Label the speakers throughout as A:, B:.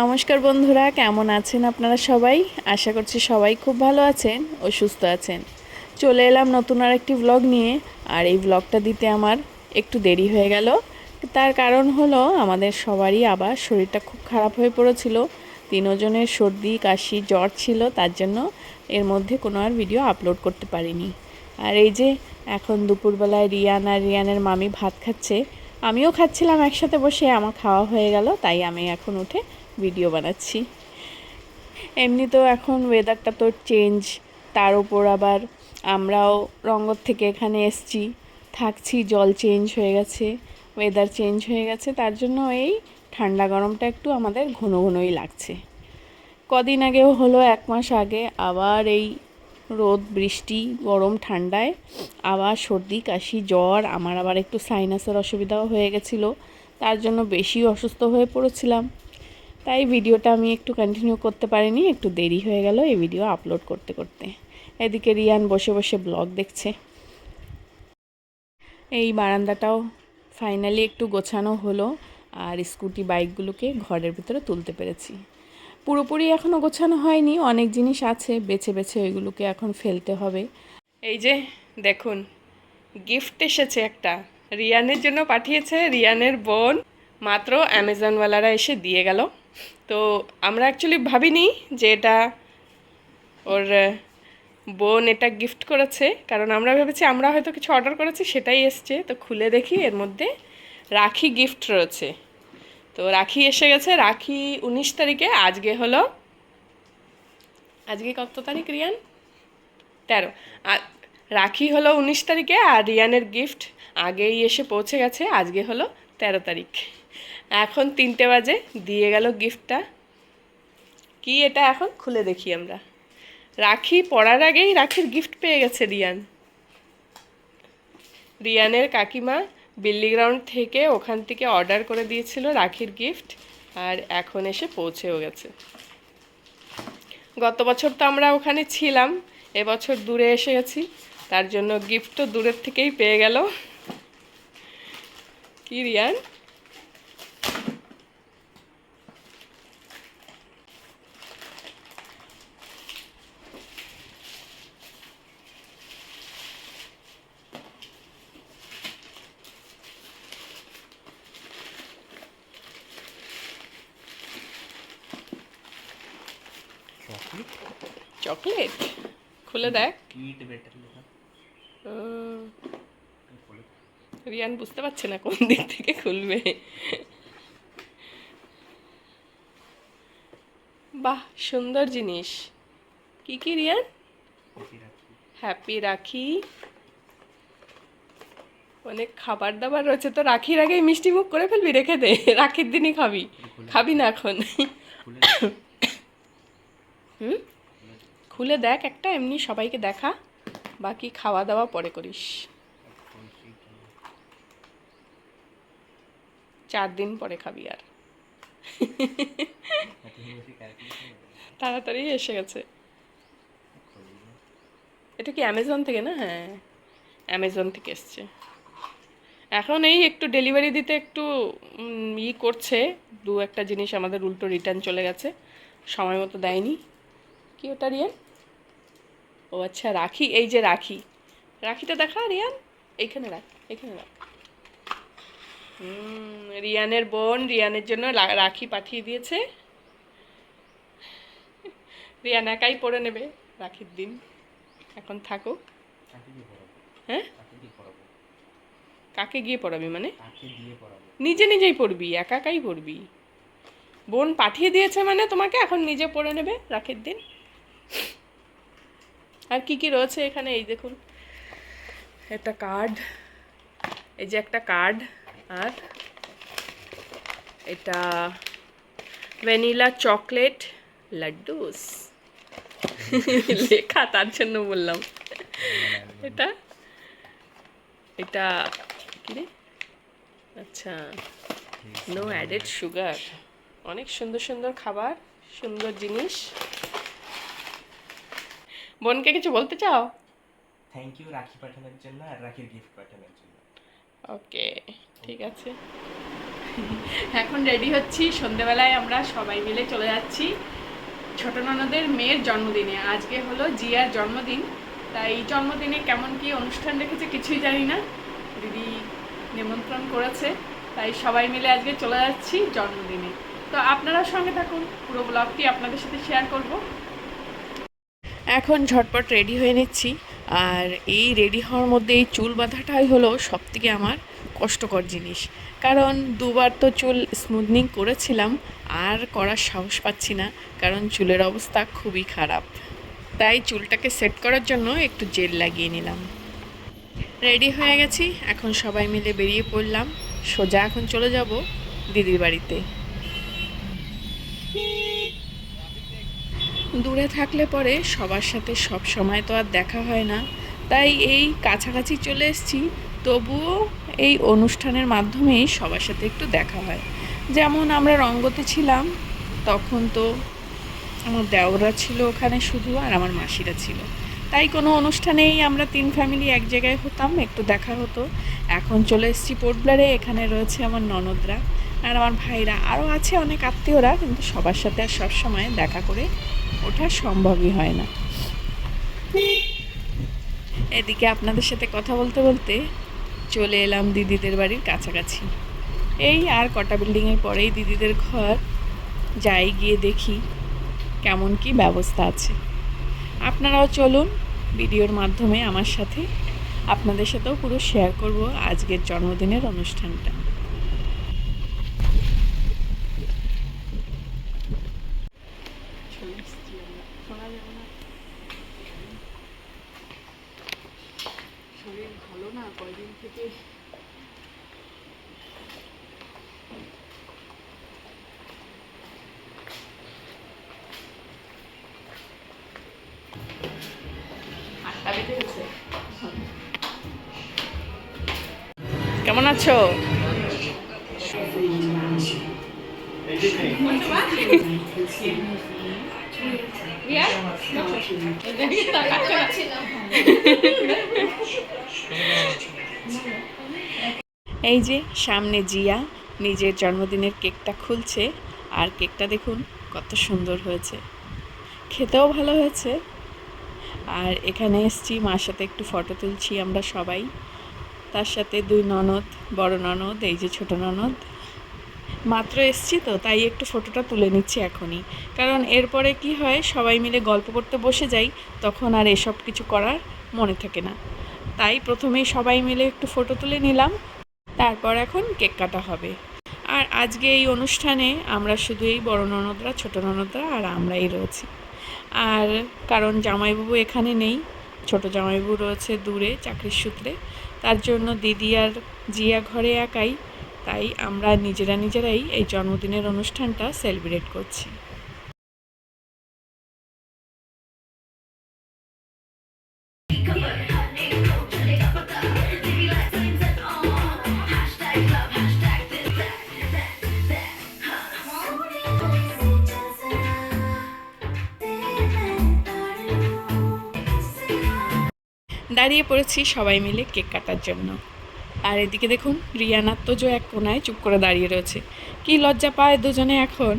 A: নমস্কার বন্ধুরা, কেমন আছেন আপনারা সবাই? আশা করছি সবাই খুব ভালো আছেন ও সুস্থ আছেন। চলে এলাম নতুন আর একটি ব্লগ নিয়ে, আর এই ব্লগটা দিতে আমার একটু দেরি হয়ে গেল। তার কারণ হলো, আমাদের সবারই আবার শরীরটা খুব খারাপ হয়ে পড়েছিল। তিনজনের সর্দি, কাশি, জ্বর ছিল, তার জন্য এর মধ্যে কোনো আর ভিডিও আপলোড করতে পারিনি। আর এই যে, এখন দুপুরবেলায় রিয়ান আর রিয়ানের মামি ভাত খাচ্ছে, আমিও খাচ্ছিলাম একসাথে বসে, আমার খাওয়া হয়ে গেল, তাই আমি এখন উঠে ভিডিও বানাচ্ছি। এমনিতেও এখন ওয়েদারটা তো চেঞ্জ তার উপর আবার আমরাও রঙ্গর থেকে এখানে এসছি, থাকছি, জল চেঞ্জ হয়ে গেছে ওয়েদার চেঞ্জ হয়ে গেছে, তার জন্য এই ঠান্ডা গরমটা একটু আমাদের ঘন ঘনই লাগছে। কদিন আগেও হলো, এক মাস আগে আবার এই রোদ, বৃষ্টি, গরম, ঠান্ডায় আবার সর্দি, কাশি, জ্বর, আমার আবার একটু সাইনাসের অসুবিধাও হয়ে গেছিল, তার জন্য বেশি অসুস্থ হয়ে পড়েছিলাম। তাই ভিডিওটা আমি একটু কন্টিনিউ করতে পারিনি, একটু দেরি হয়ে গেল এই ভিডিও আপলোড করতে করতে। এদিকে রিয়ান বসে বসে ব্লগ দেখছে। এই বারান্দাটাও ফাইনালি একটু গোছানো হলো, আর স্কুটি বাইকগুলোকে ঘরের ভিতরে তুলতে পেরেছি। পুরোপুরি এখনও গোছানো হয়নি, অনেক জিনিস আছে, বেছে বেছে ওইগুলোকে এখন ফেলতে হবে। এই যে, দেখুন গিফট এসেছে একটা। রিয়ানের জন্য পাঠিয়েছে, রিয়ানের বোন, মাত্র অ্যামাজনওয়ালারা এসে দিয়ে গেল। তো আমরা অ্যাকচুয়ালি ভাবিনি যে এটা ওর বোন এটা গিফট করেছে, কারণ আমরা ভেবেছি আমরা হয়তো কিছু অর্ডার করেছি, সেটাই এসছে। তো খুলে দেখি, এর মধ্যে রাখি গিফট রয়েছে। তো রাখি এসে গেছে, রাখি উনিশ তারিখে, আজকে হলো, আজকে কত তারিখ, রিয়ান? তেরো। রাখি হলো উনিশ তারিখে, আর রিয়ানের গিফট আগেই এসে পৌঁছে গেছে, আজকে হলো তেরো তারিখ। এখন তিনটে বাজে, দিয়ে গেল গিফটটা। কি এটা এখন? খুলে দেখি আমরা। রাখি পড়ার আগেই রাখির গিফট পেয়ে গেছে রিয়ান। রিয়ানের কাকিমা বিল্লি গ্রাউন্ড থেকে ওখান থেকে অর্ডার করে দিয়েছিল রাখির গিফট, আর এখন এসে পৌঁছেও গেছে। গত বছর তো আমরা ওখানে ছিলাম, এবছর দূরে এসে গেছি, তার জন্য গিফট তো দূরের থেকেই পেয়ে গেল। কি রিয়ান
B: চকলেট
A: চকলেট? খুলে দেখ।
B: ইট বেটার লেখা
A: উম, রিয়ান বুঝতে পারছে না কোন দিক থেকে খুলবে। বাহ সুন্দর জিনিস। কি কি রিয়ান? হ্যাপি রাখি। অনেক খাবার দাবার রয়েছে। তো রাখির আগেই মিষ্টি মুখ করে ফেলবি রেখে দে। রাখির দিনই খাবি। খাবি না এখন। হুম? খুলে দেখ একটা, এমনি সবাইকে দেখা। বাকি খাওয়া দাওয়া পরে করিস। চার দিন পরে খাবি আর। তাড়াতাড়ি এসে গেছে। এটা কি অ্যামাজন থেকে না? হ্যাঁ অ্যামাজন থেকে এসছে। এখন এই একটু ডেলিভারি দিতে একটু ই করছে। দু একটা জিনিস আমাদের উল্টো রিটার্ন চলে গেছে। সময় মতো দেয়নি। কি ওটা রিয়ান? ও আচ্ছা রাখি এই যে রাখি। রাখিটা দেখা রিয়ান? এইখানে রাখ এখানে রাখ। রিয়ানের বোন রিয়ানের জন্য রাখি পাঠিয়ে দিয়েছে। রিয়ান একাই পরে নেবে রাখির দিন। এখন থাকো।
B: কাকে দিয়ে পড়াবো?
A: হ্যাঁ?
B: কাকে
A: গিয়ে পড়াবি? মানে? নিজে নিজেই পড়বি একা একাই পড়বি। বোন পাঠিয়ে দিয়েছে মানে তোমাকে এখন নিজে পড়ে নেবে রাখির দিন। আর কি কি রয়েছে এখানে? এই দেখুন। একটা কার্ড এই যে একটা কার্ড আর এটা ভ্যানিলা চকলেট লাড্ডুস লেখা, তার জন্য বললাম। এটা? এটা কি রে? আচ্ছা। নো অ্যাডেড সুগার অনেক সুন্দর সুন্দর খাবার, সুন্দর জিনিস। বোনকে কিছু বলতে চাও?
B: থ্যাংক ইউ রাখি পাঠানোর জন্য আর রাখির গিফট পাঠানোর জন্য।
A: ওকে ঠিক আছে। এখন রেডি হচ্ছি। সন্ধেবেলায় আমরা সবাই মিলে চলে যাচ্ছি ছোট ননদের মেয়ের জন্মদিনে। আজকে হলো জিয়ার জন্মদিন। তাই জন্মদিনে কেমন কি অনুষ্ঠান রেখেছে কিছুই জানি না। দিদি নিমন্ত্রণ করেছে। তাই সবাই মিলে আজকে চলে যাচ্ছি জন্মদিনে। তো আপনারা সঙ্গে থাকুন। পুরো ব্লগটি আপনাদের সাথে শেয়ার করব। এখন ঝটপট রেডি হয়ে নিচ্ছি। আর এই রেডি হওয়ার মধ্যে এই চুল বাঁধাটাই হলো সবথেকে আমার কষ্টকর জিনিস। কারণ দুবার তো চুল স্মুথনিং করেছিলাম, আর করার সাহস পাচ্ছি না, কারণ চুলের অবস্থা খুবই খারাপ। তাই চুলটাকে সেট করার জন্য একটু জেল লাগিয়ে নিলাম। রেডি হয়ে গেছি, এখন সবাই মিলে বেরিয়ে পড়লাম। সোজা এখন চলে যাব দিদির বাড়িতে। দূরে থাকলে পরে সবার সাথে সব সময় তো আর দেখা হয় না। তাই এই কাছাকাছি চলে এসেছি, তবুও এই অনুষ্ঠানের মাধ্যমেই সবার সাথে একটু দেখা হয়। যেমন আমরা রঙ্গতে ছিলাম, তখন তো আমার দেওরা ছিল ওখানে শুধু আর আমার মাসিরা ছিল। তাই কোনো অনুষ্ঠানেই আমরা তিন ফ্যামিলি এক জায়গায় হতাম, একটু দেখা হতো। এখন চলে এসেছি পোর্টব্লারে এখানে রয়েছে আমার ননদরা। আর আমার ভাইরা। আরও আছে অনেক আত্মীয়রা, কিন্তু সবার সাথে আর সবসময় দেখা করে ওঠা সম্ভবই হয় না। এদিকে আপনাদের সাথে কথা বলতে বলতে চলে এলাম দিদিদের বাড়ির কাছাকাছি। এই আর কটা বিল্ডিংয়ের পরেই দিদিদের ঘর। যাই গিয়ে দেখি কেমন কি ব্যবস্থা আছে। আপনারাও চলুন ভিডিওর মাধ্যমে আমার সাথে। আপনাদের সাথেও পুরো শেয়ার করব আজকের জন্মদিনের অনুষ্ঠানটা শরীর ভালো না কয়দিন থেকে কেমন আছো? এই যে সামনে জিয়া নিজের জন্মদিনের কেকটা খুলছে, আর কেকটা দেখুন কত সুন্দর হয়েছে। খেতেও ভালো হয়েছে। আর এখানে এসছি, মার সাথে একটু ফটো তুলছি আমরা সবাই। তার সাথে দুই ননদ, বড় ননদ, এই যে ছোট ননদ। মাত্র এসছি তো, তাই একটু ফটোটা তুলে নিচ্ছি এখনই। কারণ এরপরে কি হয়, সবাই মিলে গল্প করতে বসে যাই, তখন আর এসব কিছু করার মনে থাকে না। তাই প্রথমেই সবাই মিলে একটু ফটো তুলে নিলাম, তারপর এখন কেক কাটা হবে। আর আজকে এই অনুষ্ঠানে আমরা শুধু এই বড় ননদরা, ছোট ননদরা, আর আমরাই রয়েছি। আর কারণ জামাইবাবু এখানে নেই, ছোট জামাইবাবু রয়েছে দূরে, চাকরির সূত্রে। তার জন্য দিদি আর জিয়া ঘরে একাই, তাই আমরা নিজেরা নিজেরাই এই জন্মদিনের অনুষ্ঠানটা সেলিব্রেট করছি। দাঁড়িয়ে পড়েছি সবাই মিলে কেক কাটার জন্য। আর এদিকে দেখুন রিয়ানার তো এক কোনায় চুপ করে দাঁড়িয়ে রয়েছে। কি লজ্জা পায় দুজনে এখন।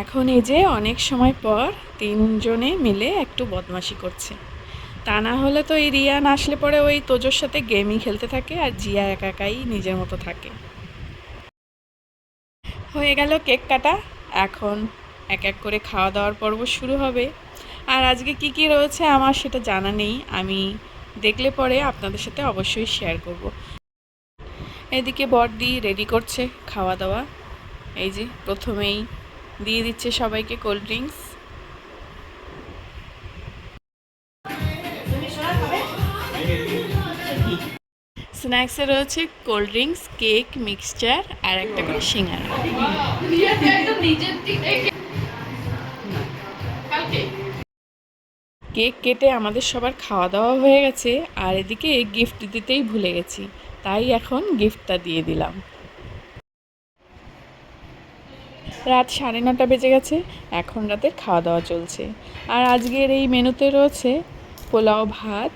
A: এখন এই যে অনেক সময় পর তিনজনে মিলে একটু বদমাশি করছে। তা না হলে তো এই রিয়ান আসলে পরে ওই তোজোর সাথে গেমই খেলতে থাকে আর জিয়া একা একাই নিজের মতো থাকে। হয়ে গেল কেক কাটা। এখন এক এক করে খাওয়া দাওয়ার পর্ব শুরু হবে। আর আজকে কি কি রয়েছে আমার সেটা জানা নেই। আমি দেখলে পরে আপনাদের সাথে অবশ্যই শেয়ার করব। এদিকে বড়দি রেডি করছে খাওয়া দাওয়া। এই যে প্রথমেই দিয়ে দিচ্ছে সবাইকে কোল্ড ড্রিঙ্কস। স্ন্যাক্সে রয়েছে কোল্ড ড্রিঙ্কস, কেক, মিক্সচার আর একটা করে সিঙ্গারা। কেক কেটে আমাদের সবার খাওয়া দাওয়া হয়ে গেছে, আর এদিকে গিফট দিতেই ভুলে গেছি, তাই এখন গিফটটা দিয়ে দিলাম। রাত সাড়ে নটা বেজে গেছে, এখন রাতের খাওয়া দাওয়া চলছে। আর আজকের এই মেনুতে রয়েছে পোলাও ভাত,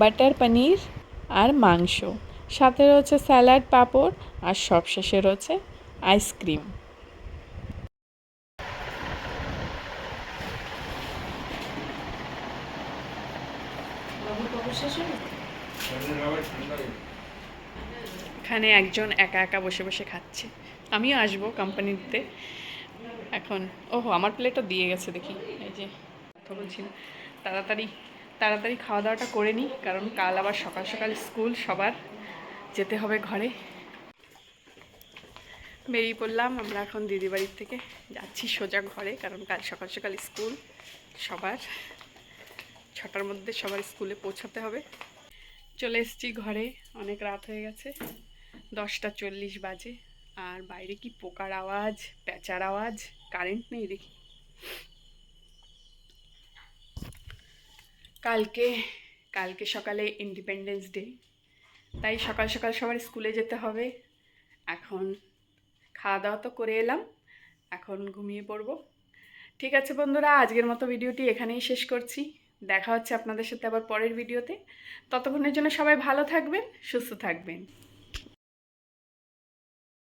A: বাটার পনির আর মাংস। সাথে রয়েছে স্যালাড, পাঁপড় আর সবশেষে রয়েছে আইসক্রিম। এখানে একজন একা একা বসে বসে খাচ্ছে। আমিও আসব কোম্পানি দিতে এখন, ওহো, আমার প্লেটটা দিয়ে গেছে দেখি। এই যে, কথা বলছি তাড়াতাড়ি তাড়াতাড়ি খাওয়া দাওয়াটা করে নিই কারণ কাল আবার সকাল সকাল স্কুল সবার যেতে হবে ঘরে। বেরিয়ে পড়লাম, আমরা এখন দিদি বাড়ির থেকে যাচ্ছি সোজা ঘরে, কারণ কাল সকাল সকাল স্কুল সবার। ছটার মধ্যে সবার স্কুলে পৌঁছাতে হবে। চলে এসেছি ঘরে, অনেক রাত হয়ে গেছে। দশটা চল্লিশ বাজে। আর বাইরে কি পোকার আওয়াজ, প্যাঁচার আওয়াজ? কারেন্ট নেই দেখি। কালকে কালকে সকালে ইন্ডিপেন্ডেন্স ডে তাই সকাল সকাল সবার স্কুলে যেতে হবে। এখন খাওয়া দাওয়া তো করে এলাম। এখন ঘুমিয়ে পড়ব। ঠিক আছে বন্ধুরা, আজকের মতো ভিডিওটি এখানেই শেষ করছি। দেখা হচ্ছে আপনাদের সাথে আবার পরের ভিডিওতে। ততক্ষণের জন্য সবাই ভালো থাকবেন, সুস্থ থাকবেন।